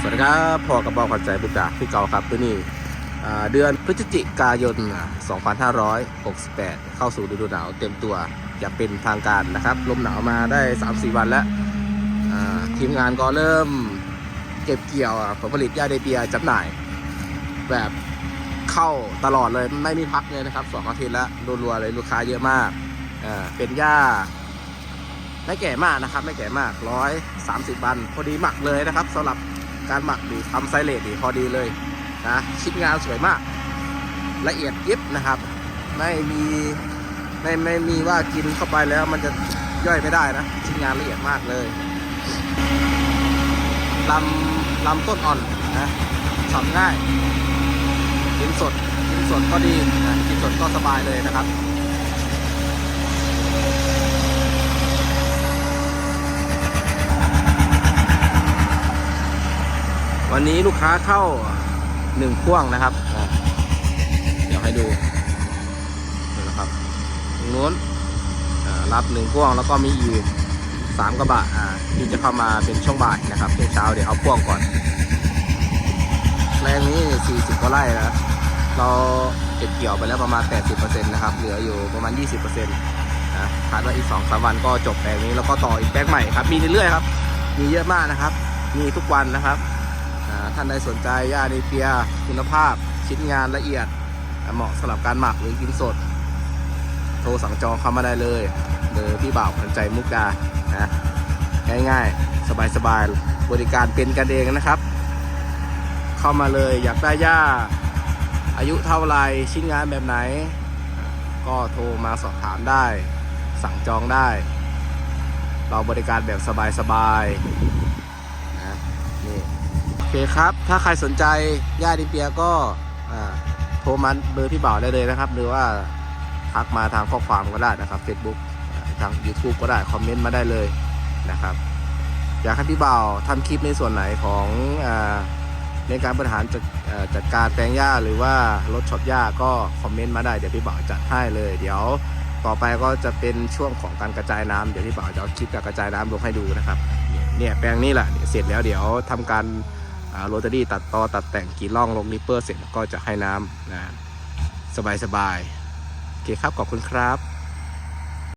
สวัสดีครับพอกับบอกขวัญใจบุกดาพี่เก่าครับตัวนี้อ่เดือนพฤศจิกายนอ่า2568 เข้าสู่ฤดูหนาวเต็มตัวจะเป็นทางการนะครับ ลมหนาวมาได้ 3-4 วันแล้วทีมงานก็เริ่มเก็บเกี่ยวผลผลิตหญ้าเดเปียจำหน่าย แบบเข้าตลอดเลยไม่มีพักเลยนะครับสองอาทิตย์แล้วรัวๆเลยลูกค้าเยอะมากเป็นหญ้าไม่แก่มากนะครับ ไม่แก่มากร้อยสามสิบวันพอดีหมักเลยนะครับสำหรับ การหมักดีทำไซเลตดีพอดีเลยนะชิ้นงานสวยมาก ละเอียดยิบนะครับ ไม่มีไม่ไม่มีว่ากินเข้าไปแล้วมันจะย่อยไม่ได้นะ ชิ้นงานละเอียดมากเลยลำลำต้นอ่อนนะสับง่ายกินสดกินสดก็ดีนะกินสดก็สบายเลยนะครับ วันนี้ลูกค้าเข้าหนึ่งพ่วงนะครับ เดี๋ยวให้ดูนะครับตรงนู้นรับหนึ่งพ่วงแล้วก็มีอีกสามกระบะอ่าที่จะเข้ามาเป็นช่วงบ่ายนะครับช่วงเช้าเดี๋ยวเอาพ่วงก่อนแรงนี้40กว่าไร่นะเราเก็บเกี่ยวไปแล้วประมาณ 80%นะครับ เหลืออยู่ประมาณ 20%นะคาดว่าอีก 2-3สวันก็จบแปลงนี้แล้วก็ต่ออีกแปลงใหม่ครับ มีเรื่อยๆครับ มีเยอะมากนะครับ มีทุกวันนะครับ ท่านใดสนใจหญ้าเนเปียคุณภาพชิ้นงานละเอียด เหมาะสำหรับการหมักหรือกินสด โทรสั่งจองเข้ามาได้เลยเบอพี่บ่าวพันใจมุกดานะง่ายๆ สบายๆ บริการเป็นกันเองนะครับ เข้ามาเลยอยากได้หญ้าอายุเท่าไรชิ้นงานแบบไหน ก็โทรมาสอบถามได้ สั่งจองได้ เราบริการแบบสบายๆ เคครับ ถ้าใครสนใจย่าดิเปียก็โทรมาเบอร์พี่บ่าวได้เลยนะครับ หรือว่าทักมาทางข้อความก็ได้นะครับ Facebook ทาง YouTube ก็ได้คอมเมนต์มาได้เลยนะครับ อยากให้พี่บ่าวทำคลิปในส่วนไหนของอในการบริหารจัดจัดการแปลงหญ้าหรือว่าลดช็อตหญ้าก็คอมเมนต์มาได้เดี๋ยวพี่บ่าวจัดให้เลย เดี๋ยวต่อไปก็จะเป็นช่วงของการกระจายน้ำเดี๋ยวพี่บ่าวจะเอาคลิปการกระจายน้ำลงให้ดูนะครับ เนี่ยแปลงนี้แหละเสร็จแล้วเดี๋ยวทำการ โรตารี่ตัดตอตัดแต่งกี่ร่องลงนิปเปอร์เสร็จก็จะให้น้ำนะสบายๆโอเคครับขอบคุณครับ